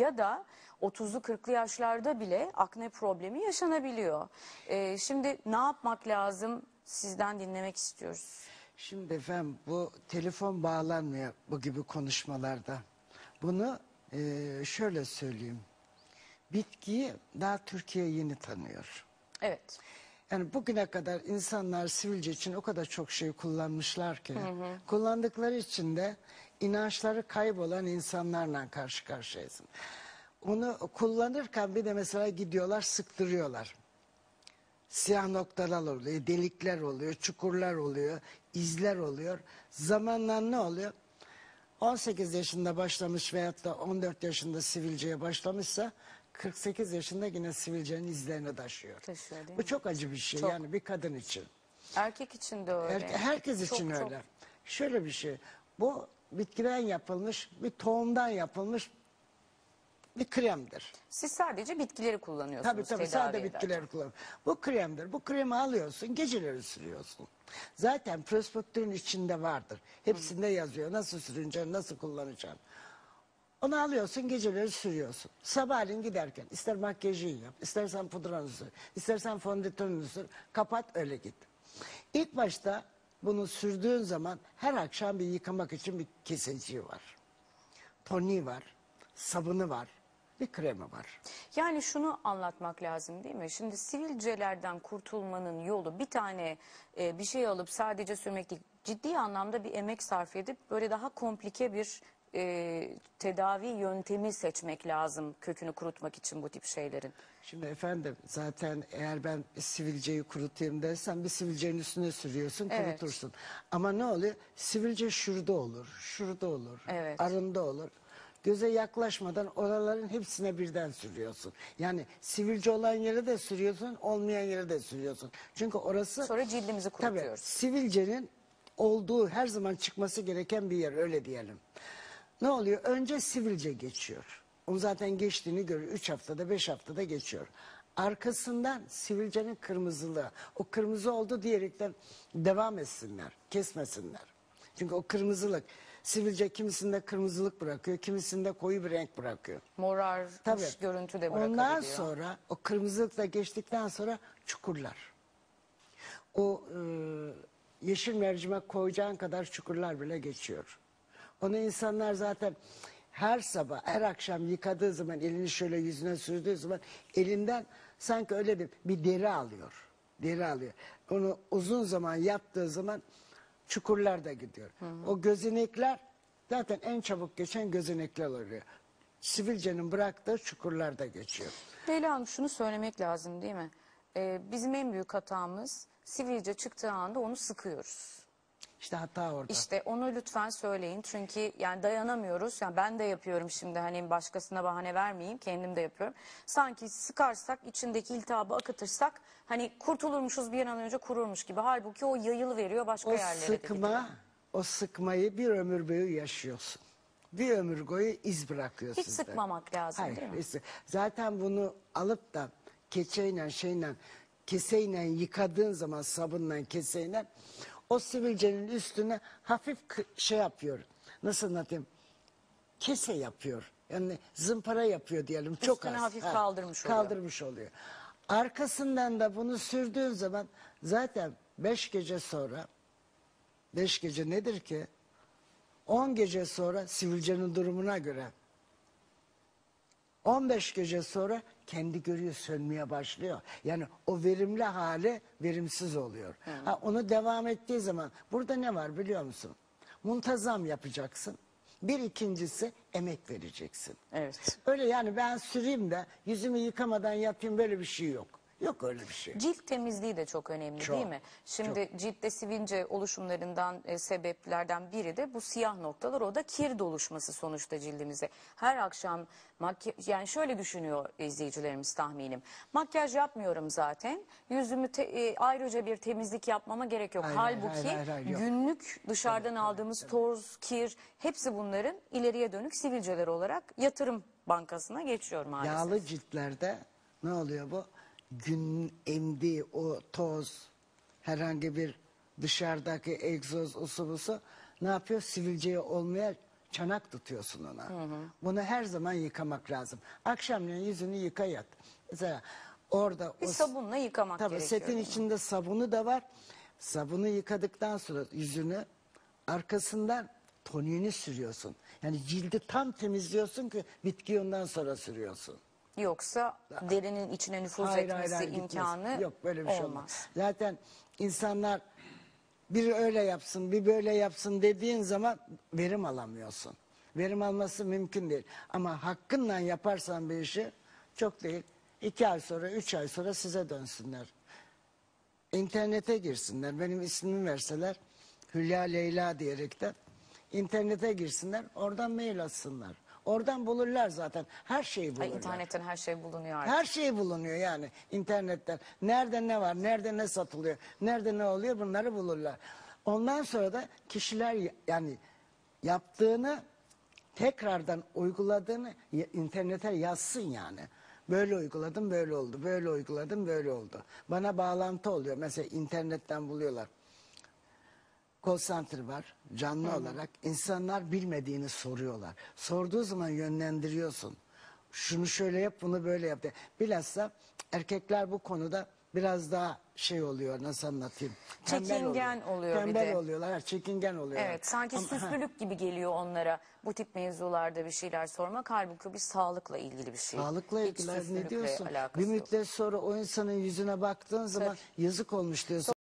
ya da 30'lu 40'lı yaşlarda bile akne problemi yaşanabiliyor. Ee, şimdi ne yapmak lazım sizden dinlemek istiyoruz. Şimdi efendim bu telefon bağlanmıyor bu gibi konuşmalarda. Bunu eee, şöyle söyleyeyim. Bitkiyi daha Türkiye yeni tanıyor. Evet. Yani bugüne kadar insanlar sivilce için o kadar çok şey kullanmışlar ki. Kullandıkları için de inançları kaybolan insanlarla karşı karşıyasın. Onu kullanırken bir de mesela gidiyorlar sıktırıyorlar. Siyah noktalar oluyor, delikler oluyor, çukurlar oluyor, izler oluyor. Zamanla ne oluyor? 18 yaşında başlamış veyahut da 14 yaşında sivilceye başlamışsa 48 yaşında yine sivilcenin izlerini taşıyor. Taşıyor değil Bu mi? çok acı bir şey Çok. yani bir kadın için. Erkek için de öyle. Her- herkes Çok, için çok. öyle. Şöyle bir şey. Bu bitkiden yapılmış, bir tohumdan yapılmış bir kremdir. Siz sadece bitkileri kullanıyorsunuz Tabii tabii sade ederken. bitkiler kullan. Bu kremdir. Bu kremi alıyorsun, geceleri sürüyorsun. Zaten prospektörün içinde vardır. Hepsinde yazıyor. Nasıl sürüneceksin, nasıl kullanacaksın. Onu alıyorsun, geceleri sürüyorsun. Sabahleyin giderken ister makyajını yap, istersen pudranı sür, istersen fondötenini sür, kapat öyle git. İlk başta bunu sürdüğün zaman her akşam bir yıkamak için bir keseciği var. Toniği var, sabunu var, bir kremi var. Yani şunu anlatmak lazım değil mi? Şimdi sivilcelerden kurtulmanın yolu bir tane e, bir şey alıp sadece sürmek değil. Ciddi anlamda bir emek sarf edip böyle daha komplike bir e, tedavi yöntemi seçmek lazım kökünü kurutmak için bu tip şeylerin. Şimdi efendim zaten eğer ben sivilceyi kurutayım dersen bir sivilcenin üstüne sürüyorsun Evet. kurutursun. Ama ne oluyor? Sivilce şurada olur, şurada olur, Evet. arında olur. Göze yaklaşmadan oraların hepsine birden sürüyorsun. Yani sivilce olan yere de sürüyorsun, olmayan yere de sürüyorsun. Çünkü orası Sonra cildimizi tabii kurutuyoruz. sivilcenin olduğu her zaman çıkması gereken bir yer öyle diyelim. Ne oluyor? Önce sivilce geçiyor. O zaten geçtiğini görüyor. Üç haftada beş haftada geçiyor. Arkasından sivilcenin kırmızılığı. O kırmızı oldu diyerekten devam etsinler. Kesmesinler. Çünkü o kırmızılık sivilce kimisinde kırmızılık bırakıyor. Kimisinde koyu bir renk bırakıyor. Morarmış Tabii. görüntü de bırakabiliyor. Ondan sonra o kırmızılık da geçtikten sonra çukurlar. O e, yeşil mercimek koyacağın kadar çukurlar bile geçiyor. Onu insanlar zaten her sabah, her akşam yıkadığı zaman, elini şöyle yüzüne sürdüğü zaman elinden sanki öyle bir, bir deri alıyor. Deri alıyor. Onu uzun zaman yaptığı zaman çukurlar da gidiyor. O gözenekler zaten en çabuk geçen gözenekler oluyor. Sivilcenin bıraktığı çukurlar da geçiyor. Leyla Hanım şunu söylemek lazım değil mi? Ee, bizim en büyük hatamız sivilce çıktığı anda onu sıkıyoruz. İşte hata orada. İşte onu lütfen söyleyin çünkü yani dayanamıyoruz. Yani ben de yapıyorum şimdi hani başkasına bahane vermeyeyim kendim de yapıyorum. Sanki sıkarsak içindeki iltihabı akıtırsak hani kurtulurmuşuz bir an önce kururmuş gibi. Halbuki o yayılı veriyor başka o yerlere de gidiyor. sıkma, o sıkmayı bir ömür boyu yaşıyorsun. Bir ömür boyu iz bırakıyor Hiç sizde. sıkmamak lazım Hayır, değil mi? hiç- zaten bunu alıp da keçeyle şeyle keseyle yıkadığın zaman sabunla keseyle o sivilcenin üstüne hafif şey yapıyor. Nasıl anlatayım? Kese yapıyor. Yani zımpara yapıyor diyelim. Çok Üstüne az. hafif kaldırmış oluyor. Kaldırmış oluyor. Arkasından da bunu sürdüğün zaman zaten beş gece sonra beş gece nedir ki? 10 gece sonra sivilcenin durumuna göre 15 gece sonra kendi görüyor sönmeye başlıyor. Yani o verimli hali verimsiz oluyor. Ha, onu devam ettiği zaman burada ne var biliyor musun? Muntazam yapacaksın. Bir ikincisi emek vereceksin. Evet. Öyle yani ben süreyim de yüzümü yıkamadan yapayım böyle bir şey yok. Yok öyle bir şey. Cilt temizliği de çok önemli Çok, değil mi? Şimdi ciltte sivilce oluşumlarından e, sebeplerden biri de bu siyah noktalar. O da kir doluşması sonuçta cildimize. Her akşam makyaj yani şöyle düşünüyor izleyicilerimiz tahminim. Makyaj yapmıyorum zaten. Yüzümü te- e, ayrıca bir temizlik yapmama gerek yok. Hayır, hayır, Halbuki hayır, hayır, hayır, yok. günlük dışarıdan aldığımız toz, kir hepsi bunların ileriye dönük sivilceler olarak yatırım bankasına geçiyor maalesef. Yağlı ciltlerde ne oluyor bu? Gün emdiği o toz, herhangi bir dışarıdaki egzoz usu busu ne yapıyor? Sivilceye olmaya çanak tutuyorsun ona. Bunu her zaman yıkamak lazım. Akşamleyin yüzünü yıka yat. Mesela orada Bir o sabunla yıkamak Tabii gerekiyor. setin içinde sabunu da var. Sabunu yıkadıktan sonra yüzünü arkasından toniğini sürüyorsun. Yani cildi tam temizliyorsun ki bitkiyi ondan sonra sürüyorsun. Yoksa derinin içine nüfuz etmesi gitmez. imkanı Yok böyle bir şey olmaz. olmaz. Zaten insanlar bir öyle yapsın bir böyle yapsın dediğin zaman verim alamıyorsun. Verim alması mümkün değil. Ama hakkınla yaparsan bir işi çok değil. iki ay sonra üç ay sonra size dönsünler. İnternete girsinler. Benim ismimi verseler Hülya Leyla diyerekten internete girsinler. Oradan mail atsınlar. Oradan bulurlar zaten. Her şeyi Ay, bulurlar. internetten her şey bulunuyor artık. Her şey bulunuyor yani internetten. Nerede ne var, nerede ne satılıyor, nerede ne oluyor bunları bulurlar. Ondan sonra da kişiler yani yaptığını tekrardan uyguladığını internete yazsın yani. Böyle uyguladım böyle oldu, böyle uyguladım böyle oldu. Bana bağlantı oluyor mesela internetten buluyorlar. Call center var canlı olarak. insanlar bilmediğini soruyorlar. Sorduğu zaman yönlendiriyorsun. Şunu şöyle yap, bunu böyle yap. de. Bilhassa erkekler bu konuda biraz daha şey oluyor nasıl anlatayım. Tembel Çekingen oluyor bir Tembel de. oluyorlar, çekingen oluyorlar. Evet sanki Ama- süslülük gibi geliyor onlara bu tip mevzularda bir şeyler sormak. Halbuki bir sağlıkla ilgili bir şey. Sağlıkla Hiç ilgili ne süslülükle diyorsun? alakası Bir yok. müddet sonra o insanın yüzüne baktığın zaman yazık olmuş diyorsun.